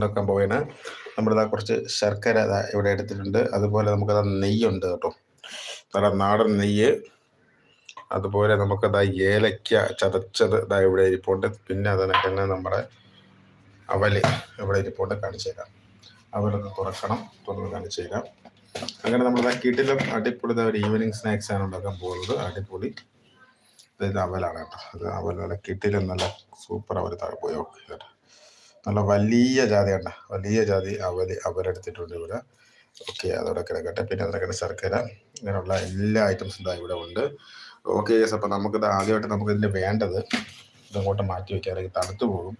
ഉണ്ടാക്കാൻ പോവുകയാണ് നമ്മളിതാ കുറച്ച് ശർക്കര ഇവിടെ എടുത്തിട്ടുണ്ട്. അതുപോലെ നമുക്കത് നെയ്യുണ്ട് കേട്ടോ. നല്ല നാടൻ നെയ്യ്. അതുപോലെ നമുക്കതാ ഏലക്ക ചതച്ചത് ഇതാ ഇവിടെ ഇരിപ്പുണ്ട്. പിന്നെ അതിനൊക്കെ തന്നെ നമ്മുടെ അവൽ ഇവിടെ ഇരിപ്പുണ്ട്. കാണിച്ചേക്കാം അവലൊന്ന് തുറക്കണം. തുറന്ന് കാണിച്ചേക്കാം അങ്ങനെ നമ്മളിതാ കിട്ടിലും അടിപൊളി ഇതാ ഒരു ഈവനിങ് സ്നാക്സ് ആണ് ഉണ്ടാക്കാൻ പോകുന്നത്. അടിപൊളി. ഇത് അവലാണ് കേട്ടോ. അത് അവൽ നല്ല കിട്ടിലും നല്ല സൂപ്പർ അവൽ താഴെ പോയി. ഓക്കെ കേട്ടോ നല്ല വലിയ ജാതി കണ്ട വലിയ ജാതി അവൽ അവരെടുത്തിട്ടുണ്ട് ഇവിടെ. ഓക്കെ അതോടെ കിടക്കട്ടെ. പിന്നെ അതിനൊക്കെ ശർക്കര ഇങ്ങനെയുള്ള എല്ലാ ഐറ്റംസും ഇതാ ഇവിടെ ഉണ്ട്. Okay yes. അപ്പം നമുക്കിത് ആദ്യമായിട്ട് നമുക്ക് ഇതിന് വേണ്ടത് ഇതങ്ങോട്ട് മാറ്റി വെക്കാനായി തണുത്തു പോകും.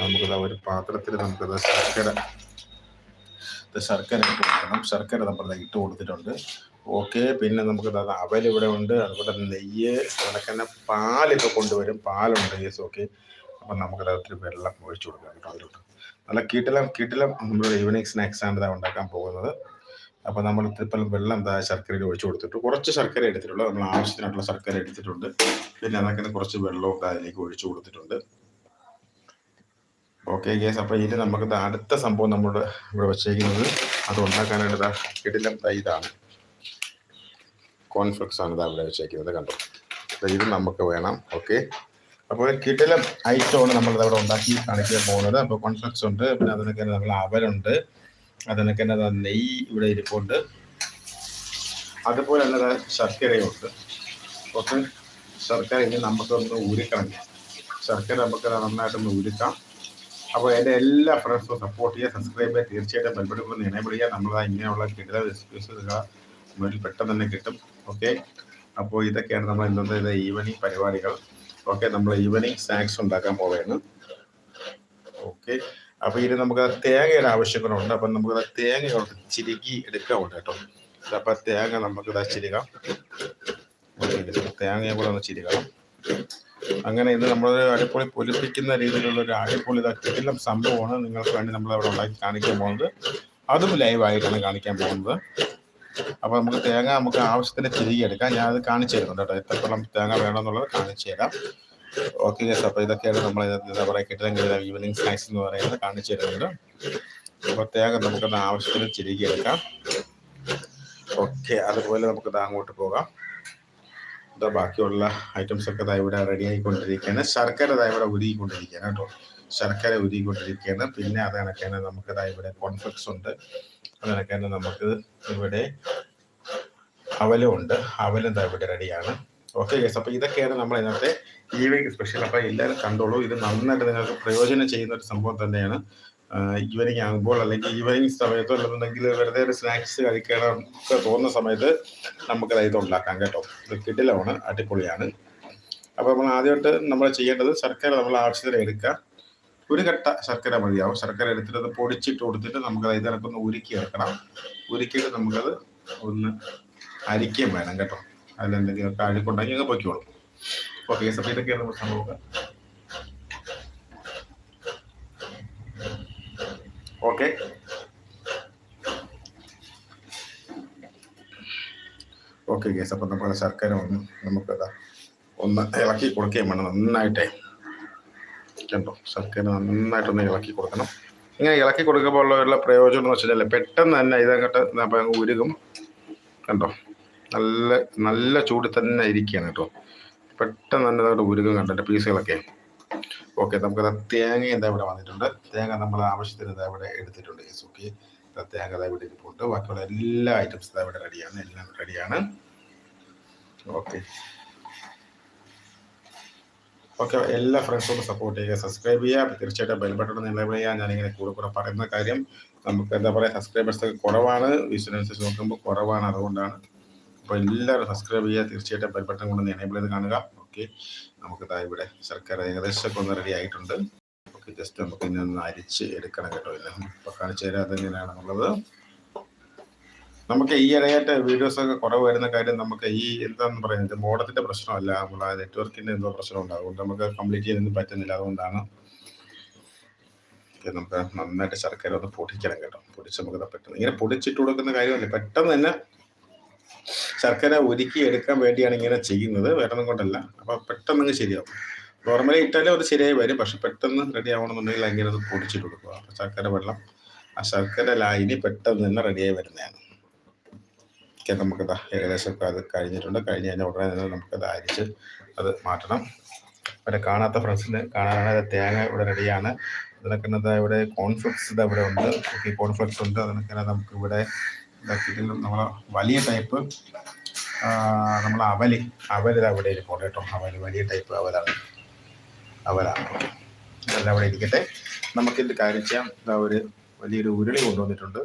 നമുക്കിത് ഒരു പാത്രത്തിൽ നമുക്കിത് ശർക്കര ശർക്കര കൊടുക്കണം. ശർക്കര നമ്മൾ ഇട്ട് കൊടുത്തിട്ടുണ്ട്. ഓക്കെ. പിന്നെ നമുക്ക് അവൽ ഇവിടെ ഉണ്ട്. അതുപോലെ നെയ്യ് അതുപോലെ തന്നെ പാലിപ്പോൾ കൊണ്ടുവരും. പാലുണ്ട് യെസ്. ഓക്കെ. അപ്പം നമുക്ക് ഒത്തിരി വെള്ളം ഒഴിച്ചു കൊടുക്കാം കേട്ടോ അതിലോട്ട്. നല്ല കീട്ടിലം കീട്ടിലം നമ്മൾ ഈവനിങ് സ്നാക്സ് ആണ് ഇതാ ഉണ്ടാക്കാൻ പോകുന്നത്. അപ്പോൾ നമ്മൾ ഇത്തിരി വെള്ളം എന്താ ശർക്കരയിൽ ഒഴിച്ചു കൊടുത്തിട്ട്. കുറച്ച് ശർക്കര എടുത്തിട്ടുള്ളൂ. നമ്മൾ ആവശ്യത്തിനായിട്ടുള്ള ശർക്കര എടുത്തിട്ടുണ്ട്. പിന്നെ അതൊക്കെ കുറച്ച് വെള്ളവും അതിലേക്ക് ഒഴിച്ചു കൊടുത്തിട്ടുണ്ട്. ഓക്കെ ഗ്യാസ് അപ്പോൾ ഇനി നമുക്ക് അടുത്ത സംഭവം നമ്മൾ ഇവിടെ വെച്ചേക്കുന്നത് അത് ഉണ്ടാക്കാനായിട്ട് കിടിലം ഇതാണ് കോൺഫ്ലക്സ് ആണ് ഇതാ ഇവിടെ വെച്ചേക്കുന്നത് കണ്ടോ? അപ്പോൾ ഇത് നമുക്ക് വേണം ഓക്കെ അപ്പോൾ കിടിലം ഐറ്റമാണ് നമ്മളിത് അവിടെ ഉണ്ടാക്കി കാണിക്കാൻ പോകുന്നത്. അപ്പോൾ കോൺഫ്ലിക്സ് ഉണ്ട് പിന്നെ അതിനൊക്കെ നമ്മൾ അവലുണ്ട് അതിനൊക്കെ തന്നെ നെയ്യ് ഇവിടെ ഇരിപ്പുണ്ട്. അതുപോലെ തന്നെ ശർക്കരയുണ്ട് ഓക്കെ ശർക്കര ഇനി നമുക്കൊന്ന് ഊരിക്കണം ശർക്കര നമുക്ക് നന്നായിട്ടൊന്ന് ഊരിക്കാം. അപ്പോൾ എന്റെ എല്ലാ ഫ്രണ്ട്സും സപ്പോർട്ട് ചെയ്യുക സബ്സ്ക്രൈബ് ചെയ്യുക തീർച്ചയായിട്ടും ബെൽബട്ടൊന്ന് എനേബിൾ ചെയ്യുക. നമ്മൾ ഇങ്ങനെയുള്ള കിട്ടുന്ന റെസിപ്പീസ് മുന്നിൽ പെട്ടെന്ന് തന്നെ കിട്ടും. ഓക്കെ അപ്പോൾ ഇതൊക്കെയാണ് നമ്മൾ ഇന്നത്തെ ഈവനിങ് പരിപാടികൾ. ഓക്കെ നമ്മൾ ഈവനിങ് സ്നാക്സ് ഉണ്ടാക്കാൻ പോവുകയാണ്. ഓക്കെ അപ്പോൾ ഇനി നമുക്ക് തേങ്ങയുടെ ആവശ്യങ്ങളുണ്ട്. അപ്പം നമുക്ക് തേങ്ങ കുറച്ച് ചിരുകി എടുക്കാറുണ്ട് കേട്ടോ. അപ്പം തേങ്ങ നമുക്ക് ഇതാ ചിരുകാം തേങ്ങയെ കൂടെ ഒന്ന് ചിരുകണം. അങ്ങനെ ഇത് നമ്മൾ അടിപൊളി പൊലിപ്പിക്കുന്ന രീതിയിലുള്ള ഒരു അടിപൊളി ഇതെല്ലാം സംഭവമാണ്. നിങ്ങൾക്ക് വേണ്ടി നമ്മൾ അവിടെ ഉണ്ടാക്കി കാണിക്കാൻ പോകുന്നത്. അതും ലൈവായിട്ടാണ് കാണിക്കാൻ പോകുന്നത്. അപ്പോൾ നമുക്ക് തേങ്ങ നമുക്ക് ആവശ്യത്തിന് തിരികെ എടുക്കാം. ഞാൻ അത് കാണിച്ചു തരുന്നുണ്ട് കേട്ടോ. എത്രത്തോളം തേങ്ങ വേണമെന്നുള്ളത് കാണിച്ചു തരാം. ഓക്കെ അപ്പൊ അപ്പോൾ ഇതൊക്കെയാണ് നമ്മൾ എന്താ പറയുക കിട്ടുന്ന ഈവനിങ് സ്നാക്സ് എന്ന് പറയുന്നത് കാണിച്ചു തരുന്നുണ്ട്. അപ്പോൾ തേങ്ങ നമുക്കത് ആവശ്യത്തിന് തിരികെ എടുക്കാം. ഓക്കെ അതുപോലെ നമുക്കത് അങ്ങോട്ട് പോകാം. ഇതാ ബാക്കിയുള്ള ഐറ്റംസ് ഒക്കെ ഇവിടെ റെഡി ആയിക്കൊണ്ടിരിക്കുകയാണ് ശർക്കര ഇവിടെ ഉരുകിക്കൊണ്ടിരിക്കുകയാണ് കേട്ടോ. ശർക്കര ഉരുകിക്കൊണ്ടിരിക്കുകയാണ് പിന്നെ അത് കണക്കാണ് നമുക്ക് ഇവിടെ കോൺഫ്ലക്സ് ഉണ്ട്. അത് കണക്കാണ് നമുക്ക് ഇവിടെ അവലും ഉണ്ട്. അവലും ഇവിടെ റെഡിയാണ് ഓക്കെ ഗസ് അപ്പോൾ ഇതൊക്കെയാണ് നമ്മൾ ഇന്നത്തെ ഈവനിങ് സ്പെഷ്യൽ അപ്പോൾ എല്ലാവരും കണ്ടോളൂ. ഇത് നന്നായിട്ട് നിങ്ങൾക്ക് പ്രയോജനം ചെയ്യുന്ന ഒരു സംഭവം തന്നെയാണ്. ഈവനിങ് ആകുമ്പോൾ അല്ലെങ്കിൽ ഈവനിങ് സമയത്തോ അല്ലെന്നുണ്ടെങ്കിൽ വെറുതെ ഒരു സ്നാക്സ് കഴിക്കണം ഒക്കെ തോന്നുന്ന സമയത്ത് നമുക്കത് ഇത് ഉണ്ടാക്കാം കേട്ടോ. ഇത് കിടിലമാണ് അടിപൊളിയാണ്. അപ്പോൾ നമ്മൾ ആദ്യമായിട്ട് നമ്മൾ ചെയ്യേണ്ടത് ശർക്കര നമ്മൾ ആവശ്യത്തിന് എടുക്കുക. ഒരു കട്ട ശർക്കര മതിയാവും. ശർക്കര എടുത്തിട്ട് അത് പൊടിച്ചിട്ട് കൊടുത്തിട്ട് നമുക്കത് ഇറക്കൊന്ന് ഉരുക്കി എടുക്കണം. ഉരുക്കിയിട്ട് നമുക്കത് ഒന്ന് അരിക്കുകയും വേണം കേട്ടോ. അതിലെന്തെങ്കിലുമൊക്കെ അഴുക്കുണ്ടെങ്കിൽ അങ്ങ് പൊയ്ക്കോളും. ഓക്കെ ഇതൊക്കെയാണ് നമ്മൾ സംഭവം ഓക്കെ ഓക്കെ കേസ് അപ്പം നമ്മുടെ ശർക്കര ഒന്ന് നമുക്ക് ഒന്ന് ഇളക്കി കൊടുക്കുകയും വേണം. നന്നായിട്ടേ. കണ്ടോ? ശർക്കര നന്നായിട്ടൊന്ന് ഇളക്കി കൊടുക്കണം. ഇങ്ങനെ ഇളക്കി കൊടുക്കുമ്പോൾ ഉള്ള പ്രയോജനം എന്ന് വെച്ചാൽ പെട്ടെന്ന് തന്നെ ഇതങ്ങോട്ട് അപ്പം ഉരുകും. കണ്ടോ? നല്ല നല്ല ചൂടിൽ തന്നെ ഇരിക്കുകയാണ് കേട്ടോ. പെട്ടെന്ന് തന്നെ അതോടെ ഉരുകും കണ്ടോ പീസുകളൊക്കെ. ഓക്കെ നമുക്കത് തേങ്ങ എന്താ ഇവിടെ വന്നിട്ടുണ്ട്. തേങ്ങ നമ്മൾ ആവശ്യത്തിന് ഇതാ ഇവിടെ എടുത്തിട്ടുണ്ട് ഓക്കെ തേങ്ങ ഇതാ ഇവിടെ ഇരിപ്പുണ്ട്. ബാക്കിയുള്ള എല്ലാ ഐറ്റംസ് ഇതാ ഇവിടെ റെഡിയാണ് എല്ലാം റെഡിയാണ് ഓക്കെ. ഓക്കെ എല്ലാ ഫ്രണ്ട്സും സപ്പോർട്ട് ചെയ്യുക സബ്സ്ക്രൈബ് ചെയ്യുക. തീർച്ചയായിട്ടും ബെൽ ബട്ടൺ നിലവിൽ ചെയ്യുക. ഞാനിങ്ങനെ കൂടെ കൂടെ പറയുന്ന കാര്യം നമുക്ക് എന്താ പറയുക സബ്സ്ക്രൈബേഴ്സ് ഒക്കെ കുറവാണ്. വിശ്വനുസരിച്ച് നോക്കുമ്പോൾ കുറവാണ് അതുകൊണ്ടാണ്. അപ്പോൾ എല്ലാവരും സബ്സ്ക്രൈബ് ചെയ്യുക. തീർച്ചയായിട്ടും ബെൽ ബട്ടൺ കൊണ്ട് എനേബിൾ ചെയ്ത് കാണുക. ഓക്കെ നമുക്ക് ഇതാ ഇവിടെ സർക്കാർ ഏകദേശം ഒന്ന് റെഡി ആയിട്ടുണ്ട്. ഓക്കെ ജസ്റ്റ് നമുക്ക് ഇനി ഒന്ന് അരിച്ച് എടുക്കണം കേട്ടോ ഇല്ല അപ്പോൾ കാണിച്ചു തരാം അതെങ്ങനെയാണെന്നുള്ളത്. നമുക്ക് ഈ ഇടയായിട്ട് വീഡിയോസ് ഒക്കെ കുറവ് വരുന്ന കാര്യം നമുക്ക് ഈ എന്താന്ന് പറയുന്നത് മോഡത്തിന്റെ പ്രശ്നമല്ല. നമ്മളെ നെറ്റ്വർക്കിന്റെ എന്തോ പ്രശ്നം ഉണ്ട്. അതുകൊണ്ട് നമുക്ക് കംപ്ലീറ്റ് ചെയ്യാനൊന്നും പറ്റുന്നില്ല. അതുകൊണ്ടാണ് നമുക്ക് നന്നായിട്ട് ശർക്കര ഒന്ന് പൊടിക്കണം കേട്ടോ. പൊടിച്ച് നമുക്ക് പെട്ടെന്ന്. ഇങ്ങനെ പൊടിച്ചിട്ട് കൊടുക്കുന്ന കാര്യമല്ല? പെട്ടെന്ന് തന്നെ ശർക്കര ഒരുക്കി എടുക്കാൻ വേണ്ടിയാണ് ഇങ്ങനെ ചെയ്യുന്നത്. വേറെ കൊണ്ടല്ല. അപ്പൊ പെട്ടെന്ന് അങ്ങ് ശരിയാവും. നോർമലി ഇട്ടാലും അത് ശരിയായി വരും. പക്ഷെ പെട്ടെന്ന് റെഡി ആവണമെന്നുണ്ടെങ്കിൽ അങ്ങനെ അത് പൊടിച്ചിട്ട് കൊടുക്കുക. ശർക്കര വെള്ളം ആ ശർക്കര ലായിനി പെട്ടെന്ന് തന്നെ റെഡിയായി വരുന്നതാണ്. ഓക്കെ നമുക്കത് ഏകദേശം അത് കഴിഞ്ഞിട്ടുണ്ട്. കഴിഞ്ഞ് കഴിഞ്ഞാൽ ഉടനെ തന്നെ നമുക്കത് അരിച്ച് അത് മാറ്റണം. ഇവിടെ കാണാത്ത ഫ്രണ്ട്സിന് കാണാനാണ് തേങ്ങ ഇവിടെ റെഡിയാണ് അതിനൊക്കെ ഇവിടെ കോൺഫ്ലക്സ് ഇത് ഇവിടെ ഉണ്ട്. ഓക്കെ കോൺഫ്ലക്സ് ഉണ്ട്. അതിനൊക്കെ നമുക്ക് ഇവിടെ നമ്മൾ വലിയ ടൈപ്പ് നമ്മൾ അവൽ. അവൽ അവിടെ ഇരിപ്പുണ്ട് കേട്ടോ. അവൽ വലിയ ടൈപ്പ് അവലാണ്. അവലാണ് അതെല്ലാം അവിടെ ഇരിക്കട്ടെ. നമുക്കിത് കാര്യം ചെയ്യാം. ഒരു വലിയൊരു ഉരുളി കൊണ്ടുവന്നിട്ടുണ്ട്.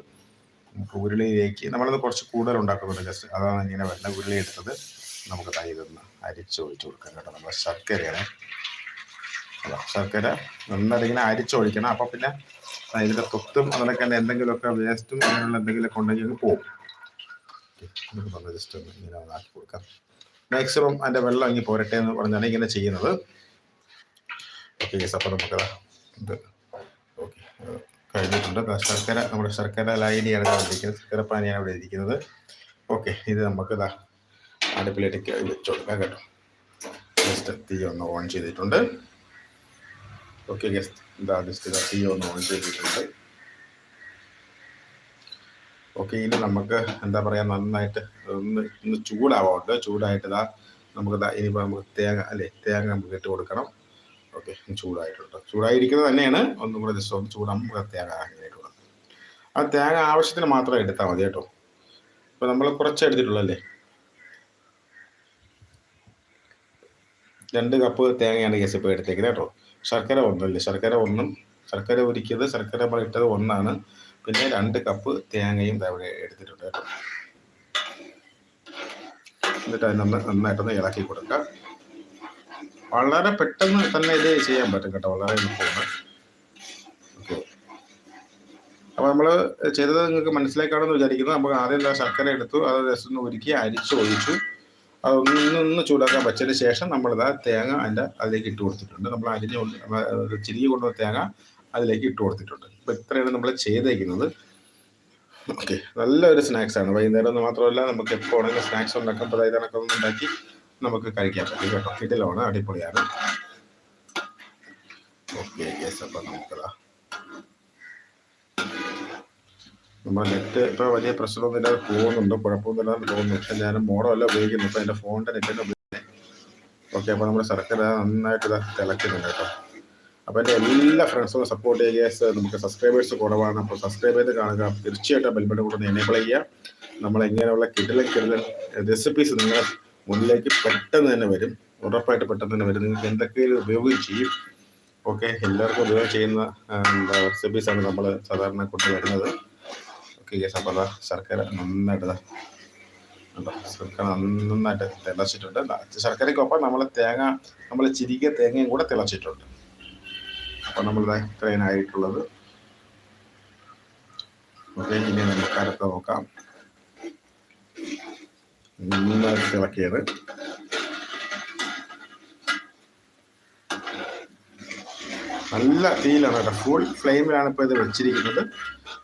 നമുക്ക് ഉരുളിയിലേക്ക് നമ്മളത് കുറച്ച് കൂടുതൽ ഉണ്ടാക്കുന്നുണ്ട്. ജസ്റ്റ് അതാണ് ഇങ്ങനെ വെള്ള ഉരുളി എടുത്തത്. നമുക്ക് തൈതൊന്ന് അരിച്ചൊഴിച്ച് കൊടുക്കാൻ കൊടുക്കാം കേട്ടോ. നമ്മുടെ ശർക്കരയാണ്. അല്ല ശർക്കര നന്നായിട്ട് ഇങ്ങനെ അരിച്ചൊഴിക്കണം. അപ്പം പിന്നെ അതിന്റെ തൊത്തും അതിനൊക്കെ തന്നെ എന്തെങ്കിലുമൊക്കെ വേസ്റ്റും അങ്ങനെയുള്ള എന്തെങ്കിലുമൊക്കെ ഉണ്ടെങ്കിൽ പോകും. നമുക്ക് ജസ്റ്റ് ഒന്ന് ഇങ്ങനെ ആക്കി കൊടുക്കാം. മാക്സിമം അതിന്റെ വെള്ളം ഇങ്ങനെ പോരട്ടെ എന്ന് പറഞ്ഞാണ് ഇങ്ങനെ ചെയ്യുന്നത്. ഓക്കെ അപ്പോൾ നമുക്കത് ഇത് ഓക്കെ കഴിഞ്ഞിട്ടുണ്ട്. ശർക്കര നമ്മുടെ ശർക്കര ലായനിയാണ് ഇരിക്കുന്നത് ശർക്കര പാനിയാണ് ഇവിടെ ഇരിക്കുന്നത്. ഓക്കെ ഇത് നമുക്ക് ഇതാ അടുപ്പിലേക്ക് വെച്ച് കൊടുക്കാം കേട്ടോ. ജസ്റ്റ് തീ ഒന്ന് ഓൺ ചെയ്തിട്ടുണ്ട്. ഓക്കെ ഗസ്റ്റ് ഇതാ ജസ്റ്റ് ഇതാ തീ ഒന്ന് ഓൺ ചെയ്തിട്ടുണ്ട്. ഓക്കെ ഇനി നമുക്ക് എന്താ പറയാ നന്നായിട്ട് ഒന്ന് ഒന്ന് ചൂടാവാറുണ്ട് ചൂടായിട്ട് ഇതാ നമുക്ക് ഇനിയിപ്പോൾ നമുക്ക് തേങ്ങ അല്ലേ തേങ്ങ നമുക്ക് ഇട്ട് കൊടുക്കണം. ഓക്കെ ചൂടായിട്ടുണ്ട്. ചൂടായിരിക്കുന്നത് തന്നെയാണ് ഒന്നും കൂടെ ജസ്റ്റ് ഒന്ന് ചൂടാകുമ്പോൾ തേങ്ങ ആ തേങ്ങ ആവശ്യത്തിന് മാത്രം എടുത്താൽ മതി കേട്ടോ. ഇപ്പൊ നമ്മൾ കുറച്ച് എടുത്തിട്ടുള്ളൂ അല്ലേ? രണ്ട് കപ്പ് തേങ്ങയാണ് കേസ് ഇപ്പോൾ എടുത്തേക്കുന്നത് കേട്ടോ. ശർക്കര ഒന്നല്ലേ? ശർക്കര ഒന്നും ശർക്കര ഒരുക്കിയത് ശർക്കര നമ്മൾ ഇട്ടത് ഒന്നാണ്. പിന്നെ രണ്ട് കപ്പ് തേങ്ങയും അവിടെ എടുത്തിട്ടുണ്ട് കേട്ടോ. എന്നിട്ട് അത് നന്ന നന്നായിട്ടൊന്ന് ഇളക്കി കൊടുക്കുക വളരെ പെട്ടെന്ന് തന്നെ ഇത് ചെയ്യാൻ പറ്റും കേട്ടോ വളരെ എളുപ്പമാണ്. ഓക്കെ. അപ്പോൾ നമ്മൾ ചെയ്തത് നിങ്ങൾക്ക് മനസ്സിലാക്കാണെന്ന് വിചാരിക്കുന്നു. നമുക്ക് ആദ്യം എന്താ ശർക്കര എടുത്തു അത് ഒന്ന് ഉരുക്കി അരിച്ച് ഒഴിച്ചു. അത് ഒന്ന് ചൂടാക്കാൻ വെച്ചതിന് ശേഷം നമ്മളിതാ തേങ്ങ അതിന്റെ അതിലേക്ക് ഇട്ട് കൊടുത്തിട്ടുണ്ട്. നമ്മൾ അരിഞ്ഞ് ചിരികി കൊണ്ടുവന്ന തേങ്ങ അതിലേക്ക് ഇട്ട് കൊടുത്തിട്ടുണ്ട്. അപ്പോൾ ഇത്രയാണ് നമ്മൾ ചെയ്തേക്കുന്നത്. ഓക്കെ. നല്ലൊരു സ്നാക്സ് ആണ് വൈകുന്നേരം മാത്രമല്ല നമുക്ക് എപ്പോൾ ആണെങ്കിലും സ്നാക്സ് ഉണ്ടാക്കാം. അതായത് കണക്കൊന്നും ഉണ്ടാക്കി നമുക്ക് കഴിക്കാൻ പറ്റും കേട്ടോ കിടിലാണ് അടിപൊളിയാണ്. ഓക്കെ യെസ് അപ്പം നമുക്കതാ നമ്മുടെ നെറ്റ് ഇപ്പോൾ വലിയ പ്രശ്നമൊന്നുമില്ല പോകുന്നുണ്ട്. കുഴപ്പമൊന്നുമില്ലാന്ന് തോന്നുന്നു. പക്ഷെ ഞാൻ മോഡമല്ല ഉപയോഗിക്കുന്നു ഇപ്പോൾ എന്റെ ഫോണിന്റെ നെറ്റിന്റെ ഉപയോഗിക്കുന്നത് ഓക്കെ അപ്പോൾ നമ്മുടെ സർക്കാർ നന്നായിട്ട് ഇതാ തിളക്കുന്നുണ്ട് കേട്ടോ. അപ്പോൾ എന്റെ എല്ലാ ഫ്രണ്ട്സും സപ്പോർട്ട് ചെയ്യുക. നമുക്ക് സബ്സ്ക്രൈബേഴ്സ് കുറവാണ്. അപ്പോൾ സബ്സ്ക്രൈബ് ചെയ്ത് കാണുക. തീർച്ചയായിട്ടും ബെൽബട്ടൺ കൂടെ എനേബിൾ ചെയ്യുക. നമ്മൾ എങ്ങനെയുള്ള കിടലൻ കിടലൻ റെസിപ്പീസ് നിങ്ങളുടെ മുന്നിലേക്ക് പെട്ടെന്ന് തന്നെ വരും. ഉറപ്പായിട്ട് പെട്ടെന്ന് തന്നെ വരും. നിങ്ങൾക്ക് എന്തൊക്കെയും ഉപയോഗം ചെയ്യും? ഓക്കെ എല്ലാവർക്കും ഉപയോഗം ചെയ്യുന്ന എന്താ റെസിപ്പീസാണ് നമ്മൾ സാധാരണ കൊണ്ടുവരുന്നത് ഓക്കെ യെസ് അപ്പോൾ ശർക്കര നന്നായിട്ട് ശർക്കര നന്നായിട്ട് തിളച്ചിട്ടുണ്ട്. ശർക്കരയ്ക്കൊപ്പം നമ്മൾ തേങ്ങ നമ്മൾ ചിരിക തേങ്ങയും കൂടെ തിളച്ചിട്ടുണ്ട്. അപ്പോൾ നമ്മൾ ഇത്രയും ആയിട്ടുള്ളത്. ഓക്കെ ഇനി നമുക്ക് നോക്കാം. നന്നായിട്ട് തിളക്കിയത് നല്ല തീയിലാണ് കേട്ടോ. ഫുൾ ഫ്ലെയിമിലാണ് ഇപ്പോൾ ഇത് വെച്ചിരിക്കുന്നത്.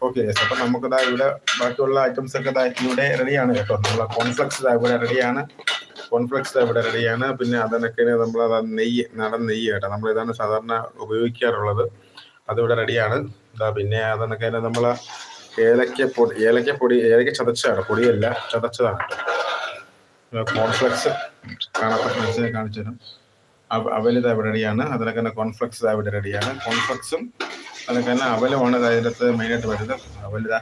ഓക്കെ യെസ് അപ്പം നമുക്കിതാ ഇവിടെ ബാക്കിയുള്ള ഐറ്റംസ് ഒക്കെ ഇതാ ഇവിടെ റെഡിയാണ് കേട്ടോ. നമ്മളെ കോൺഫ്ലക്സ് ഇതാ ഇവിടെ റെഡിയാണ് കോൺഫ്ലക്സ് ഇതാ ഇവിടെ റെഡിയാണ് പിന്നെ അതിനൊക്കെ നമ്മൾ നെയ്യ് നടൻ നെയ്യ് കേട്ടോ. നമ്മൾ ഇതാണ് സാധാരണ ഉപയോഗിക്കാറുള്ളത്. അതിവിടെ റെഡിയാണ് ഇതാ പിന്നെ അതിനൊക്കെ നമ്മൾ ഏലക്ക പൊടി ഏലക്ക പൊടി ഏലക്ക ചതച്ചതാണ് പൊടിയല്ല ചതച്ചതാണ് കേട്ടോ. കോൺഫ്ലെക്സ് കാണാത്ത ഫ്രണ്ട്സിനെ കാണിച്ചു തരാം. അവലിത ഇവിടെ റെഡിയാണ് അതിനൊക്കെ തന്നെ കോൺഫ്ലക്സ് ഇവിടെ റെഡിയാണ് കോൺഫ്ലക്സും അതൊക്കെ തന്നെ അവലുമാണ് അതിന്റെ അകത്ത് മെയിനായിട്ട് വരുന്നത്. അവലിത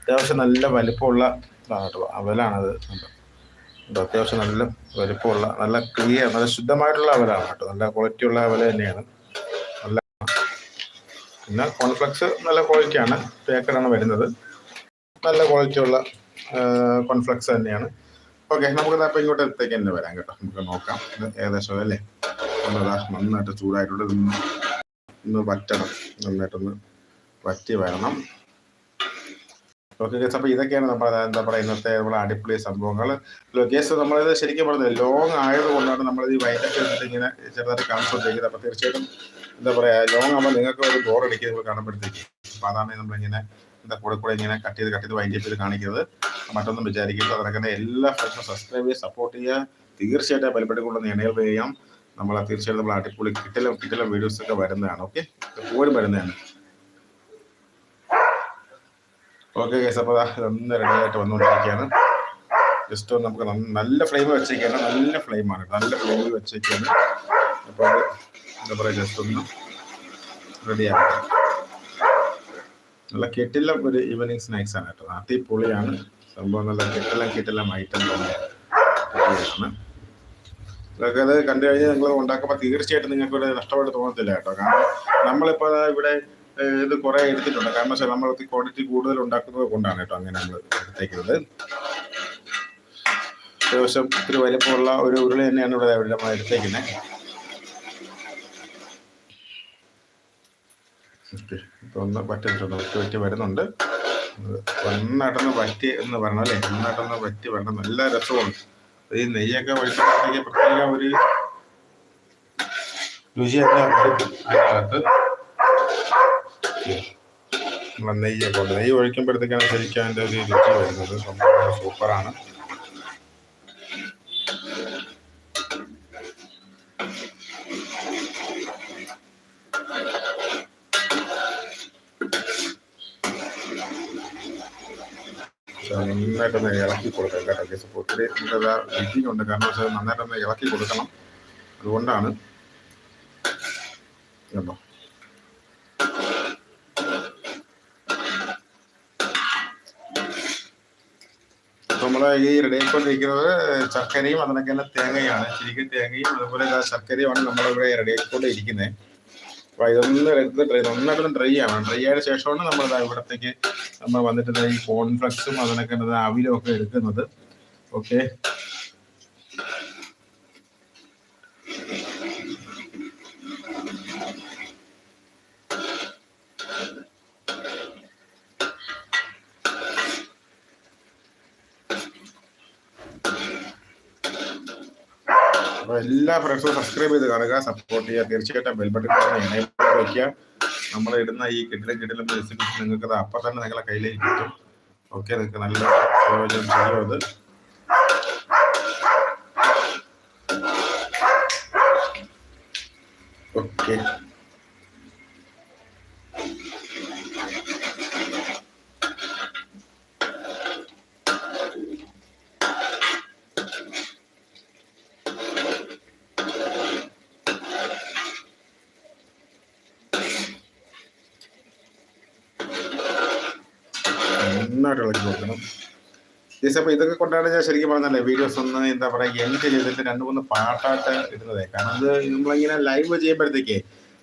അത്യാവശ്യം നല്ല വലിപ്പമുള്ള കേട്ടോ. അവലാണത്. ഇത് അത്യാവശ്യം നല്ല വലിപ്പമുള്ള നല്ല ക്ലിയർ നല്ല ശുദ്ധമായിട്ടുള്ള അവലാണ് കേട്ടോ. നല്ല ക്വാളിറ്റി ഉള്ള അവല തന്നെയാണ്. നല്ല പിന്നെ കോൺഫ്ലക്സ് നല്ല ക്വാളിറ്റിയാണ് പേക്കഡാണ് വരുന്നത്. നല്ല ക്വാളിറ്റിയുള്ള കോൺഫ്ലക്സ് തന്നെയാണ്. ഓക്കെ നമുക്ക് അപ്പോൾ ഇങ്ങോട്ട് എടുത്തേക്ക് തന്നെ വരാം കേട്ടോ. നമുക്ക് നോക്കാം. ഏകദേശം അല്ലേ? നന്നായിട്ട് ചൂടായിട്ടുണ്ട്. ഇതൊന്ന് ഒന്ന് വറ്റണം. നന്നായിട്ടൊന്ന് വറ്റി വരണം. ഓക്കെ അപ്പൊ അപ്പോൾ ഇതൊക്കെയാണ് നമ്മൾ എന്താ പറയുക ഇന്നത്തെ നമ്മളെ അടിപൊളി സംഭവങ്ങൾ. കേസ് നമ്മളിത് ശരിക്കും പറഞ്ഞത് ലോങ് ആയത് കൊണ്ടാണ് നമ്മളിത് ഈ വൈകിട്ട് എടുത്തിട്ട് ഇങ്ങനെ ചെറുതായിട്ട് കാണിച്ചുകൊണ്ടിരിക്കുന്നത് അപ്പോൾ തീർച്ചയായിട്ടും എന്താ പറയുക ലോങ് ആകുമ്പോൾ നിങ്ങൾക്ക് ഒരു ബോർ അടിക്കുക നിങ്ങൾ കാണുമ്പോഴത്തേക്ക്. അപ്പോൾ അതാണ് നമ്മളിങ്ങനെ എന്താ കൂടെ കൂടെ ഇങ്ങനെ കട്ട് ചെയ്ത് കട്ട് ചെയ്ത് വൈൻഡ് ചെയ്ത് കാണിക്കുന്നത്. മറ്റൊന്നും വിചാരിക്കരുത്. അതിനൊക്കെ എല്ലാ ഫ്രണ്ട്സും സബ്സ്ക്രൈബ് ചെയ്യുക സപ്പോർട്ട് ചെയ്യുക. തീർച്ചയായിട്ടും ബലപ്പെട്ട് കൊണ്ടുവന്ന് എനേബിൾ ചെയ്യാം. നമ്മൾ തീർച്ചയായിട്ടും നമ്മൾ അടിപൊളി കിട്ടലും കിട്ടലും വീഡിയോസ് ഒക്കെ വരുന്നതാണ്. ഓക്കെ എപ്പോഴും വരുന്നതാണ്. ഓക്കെ കേസ് അപ്പോൾ ഇതൊന്ന് രണ്ടായിട്ട് വന്നുകൊണ്ടിരിക്കുകയാണ്. ജസ്റ്റ് ഒന്ന് നമുക്ക് നല്ല ഫ്ലെയിം വെച്ചേക്കാണ് നല്ല ഫ്ലെയിമാണ് നല്ല ഫ്ലെയിമിൽ വെച്ചേക്കാണ് അപ്പോൾ അത് എന്താ പറയുക ജസ്റ്റ് ഒന്ന് റെഡി ആക്കാം. നല്ല കെട്ടില്ല ഒരു ഈവനിങ് സ്നാക്സ് ആണ് കേട്ടോ. അടിപൊളിയാണ്. സംഭവം നല്ല കെട്ടില്ല കെട്ടില്ല ഐറ്റം തന്നെയാണ് അത് കണ്ടു കഴിഞ്ഞാൽ നിങ്ങൾ ഉണ്ടാക്കുമ്പോൾ തീർച്ചയായിട്ടും നിങ്ങൾക്ക് ഇവിടെ നഷ്ടപ്പെട്ട് തോന്നത്തില്ല കേട്ടോ. കാരണം നമ്മളിപ്പോൾ ഇവിടെ ഇത് കുറെ എടുത്തിട്ടുണ്ട്. കാരണം വെച്ചാൽ നമ്മൾ ക്വാണ്ടിറ്റി കൂടുതൽ ഉണ്ടാക്കുന്നത് കൊണ്ടാണ് കേട്ടോ അങ്ങനെ നമ്മൾ എടുത്തേക്കുന്നത്. അത്യാവശ്യം ഒത്തിരി വലിപ്പമുള്ള ഒരു ഉരുളി തന്നെയാണ് ഇവിടെ ഇവിടെ നമ്മൾ എടുത്തേക്കുന്നത് ഓക്കെ ഇപ്പൊ ഒന്ന് പറ്റുന്നുണ്ട് വറ്റി വറ്റി വരുന്നുണ്ട്. ഒന്നടന്ന് പറ്റി എന്ന് പറയണം അല്ലേ? ഒന്നടന്ന് വറ്റി വരണം. നല്ല രസമാണ് ഈ നെയ്യൊക്കെ വഴിച്ചിട്ടുണ്ടെങ്കിൽ പ്രത്യേക ഒരു രുചി തന്നെ വരും അതിനകത്ത്. നെയ്യൊക്കെ നെയ്യ് ഒഴിക്കുമ്പോഴത്തേക്കാണ് ശരിക്കും അതിന്റെ ഒരു രുചി വരുന്നത്. സൂപ്പറാണ്. നന്നായിട്ടൊന്ന് ഇളക്കി കൊടുക്കാം കേട്ടോ. കേസ് ഇപ്പോൾ ഒത്തിരി നമുക്കത് ബിറ്റിംഗ് ഉണ്ട് കാരണം വെച്ചാൽ നന്നായിട്ടൊന്ന് ഇളക്കി കൊടുക്കണം. അതുകൊണ്ടാണ് കേട്ടോ അപ്പോൾ നമ്മൾ ഈ റെഡി ആയിക്കൊണ്ടിരിക്കുന്നത് ശർക്കരയും അതിനൊക്കെ തന്നെ തേങ്ങയാണ്. ശരിക്കും തേങ്ങയും അതുപോലെ ശർക്കരയുമാണ് നമ്മളിവിടെ റെഡി ആയിക്കൊണ്ടിരിക്കുന്നത്. അപ്പോൾ ഇതൊന്ന് എടുത്ത് ഡ്രൈ നന്നായിട്ടൊന്ന് ഡ്രൈ ആവണം ഡ്രൈ ആയ ശേഷമാണ് നമ്മൾ ഇവിടത്തേക്ക് നമ്മൾ വന്നിട്ട് ഈ കോൺഫ്ലക്സും അതിനൊക്കെ അവിലും ഒക്കെ എടുക്കുന്നത്. ഓക്കെ അപ്പോൾ എല്ലാ ഫ്രണ്ട്സും സബ്സ്ക്രൈബ് ചെയ്ത് കാണുക. സപ്പോർട്ട് ചെയ്യുക. തീർച്ചയായിട്ടും ബെൽബട്ടൺ വയ്ക്കുക നമ്മൾ ഇടുന്ന ഈ കിട്ടിലും കിട്ടിലും റെസിപ്പീസ് നിങ്ങൾക്ക് അത് അപ്പം തന്നെ നിങ്ങളെ കയ്യിലേക്ക് കിട്ടും. ഓക്കെ നിങ്ങൾക്ക് നല്ല പ്രയോജനം ചെയ്യും അത്. ഓക്കെ നന്നായിട്ട് ഇളക്കി കൊടുക്കണം. ചേച്ചി അപ്പോൾ ഇതൊക്കെ കൊണ്ടാണ് ഞാൻ ശരിക്കും പറഞ്ഞല്ലേ വീഡിയോസ് ഒന്ന് എന്താ പറയുക എൻഡ് ചെയ്തിട്ട് രണ്ട് മൂന്ന് പാട്ടായിട്ട് ഇരുന്നതേ കാരണം അത് നമ്മളിങ്ങനെ ലൈവ് ചെയ്യുമ്പോഴത്തേക്കേ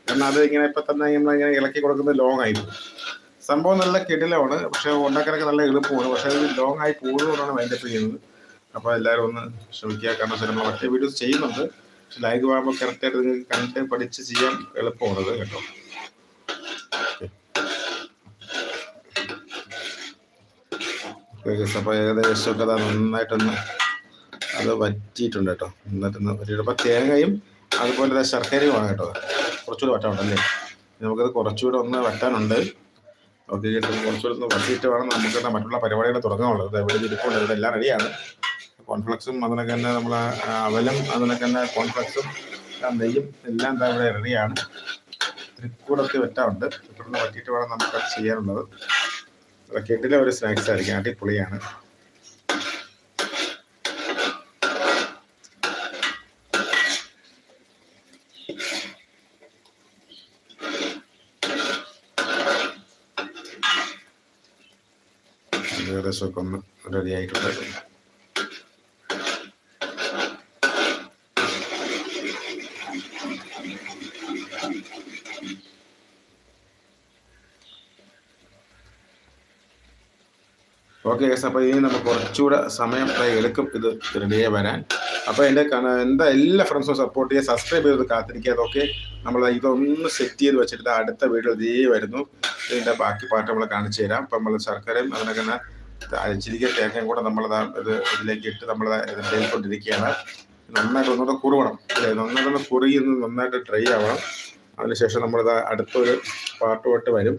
കാരണം അത് ഇങ്ങനെ ഇപ്പം തന്നെ നമ്മളിങ്ങനെ ഇളക്കി കൊടുക്കുന്നത് ലോങ് ആയി സംഭവം നല്ല കിടിലമാണ്. പക്ഷെ ഉണ്ടാക്കാനൊക്കെ നല്ല എളുപ്പമാണ്. പക്ഷെ അത് ലോങ് ആയി പോകുന്നതുകൊണ്ടാണ് വൈൻഡപ്പ് ചെയ്യുന്നത്. അപ്പോൾ എല്ലാവരും ഒന്ന് ശ്രമിക്കുക. കാരണം വെച്ചാൽ നമ്മൾ മറ്റേ വീഡിയോസ് ചെയ്യുന്നുണ്ട്. പക്ഷെ ലൈവ് ആകുമ്പോൾ കറക്റ്റായിട്ട് നിങ്ങൾക്ക് കണ്ട് പഠിച്ച് ചെയ്യാൻ എളുപ്പമാണത് കേട്ടോ. അപ്പോൾ ഏകദേശമൊക്കെ അത് നന്നായിട്ടൊന്ന് അത് വറ്റിയിട്ടുണ്ട് കേട്ടോ. എന്നിട്ടൊന്ന് വറ്റിയിട്ട് തേങ്ങയും അതുപോലെ ശർക്കരയുമാണ് കേട്ടോ. കുറച്ചുകൂടി വറ്റാനുണ്ടല്ലേ നമുക്കത് കുറച്ചുകൂടെ ഒന്ന് വറ്റാനുണ്ട്. ഓക്കെ കുറച്ചുകൂടെ ഒന്ന് വറ്റിയിട്ട് വേണം നമുക്ക് മറ്റുള്ള പരിപാടികൾ തുടങ്ങാനുള്ളത്. ഇവിടെ ഇരിപ്പുണ്ട്. ഇവിടെ എല്ലാം റെഡിയാണ് കോൺഫ്ലക്സും അതിനൊക്കെ തന്നെ നമ്മൾ അവലും അതിനൊക്കെ തന്നെ കോൺഫ്ലക്സും നെയ്യും എല്ലാം ഇവിടെ റെഡിയാണ് തൃക്കൂടൊക്കെ വെറ്റാറുണ്ട് ഇവിടുന്ന് വറ്റിയിട്ട് വേണം നമുക്ക് ചെയ്യാനുള്ളത്. കിട്ടിലെ ഒരു സ്നാക്സ് ആയിരിക്കും അടിപൊളിയാണ്. ഏകദേശമൊക്കെ ഒന്ന് റെഡി ആയിട്ടുണ്ട്. ഓക്കെ ഗസ് അപ്പോൾ ഇനി നമുക്ക് കുറച്ചുകൂടെ സമയം എടുക്കും ഇത് റെഡിയായി വരാൻ. അപ്പോൾ എന്റെ എന്താ എല്ലാ ഫ്രണ്ട്സും സപ്പോർട്ട് ചെയ്യുക സബ്സ്ക്രൈബ് ചെയ്ത് കാത്തിരിക്കുക അതൊക്കെ നമ്മൾ ഇതൊന്ന് സെറ്റ് ചെയ്ത് വെച്ചിട്ട് അടുത്ത വീഡിയോ ഇതേ വരുന്നു. ഇതിന്റെ ബാക്കി പാട്ട് നമ്മൾ കാണിച്ചു തരാം. അപ്പം നമ്മൾ ശർക്കരയും അതിനൊക്കെ തന്നെ അരിച്ചിരിക്ക തേങ്ങയും കൂടെ നമ്മൾ ഇത് ഇതിലേക്ക് ഇട്ട് നമ്മൾ കൊണ്ടിരിക്കുകയാണ്. നന്നായിട്ട് ഒന്നുകൂടെ കുറുവണം. അല്ലേ? നന്നായിട്ടൊന്ന് കുറുകി നന്നായിട്ട് ഡ്രൈ ആവണം. അതിനുശേഷം നമ്മളിത് അടുത്തൊരു പാട്ടുമായിട്ട് വരും.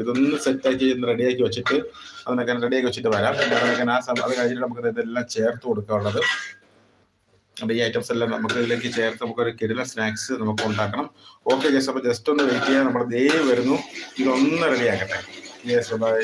ഇതൊന്ന് സെറ്റാക്കി റെഡിയാക്കി വെച്ചിട്ട് അതിനൊക്കെ റെഡിയാക്കി വെച്ചിട്ട് വരാം. അതിനൊക്കെ ആ അത് കഴിഞ്ഞിട്ട് നമുക്ക് ഇതെല്ലാം ചേർത്ത് കൊടുക്കാനുള്ളത്. അപ്പോൾ ഈ ഐറ്റംസ് എല്ലാം നമുക്ക് ഇതിലേക്ക് ചേർത്ത് നമുക്കൊരു കിരുന്ന സ്നാക്സ് നമുക്ക് ഉണ്ടാക്കണം. ഓക്കെ ഗസ് അപ്പോൾ ജസ്റ്റ് ഒന്ന് വെയിറ്റ് ചെയ്യാൻ നമ്മുടെ ദേ വരുന്നു. ഇതൊന്ന് റെഡിയാക്കട്ടെ യെസ് ബൈ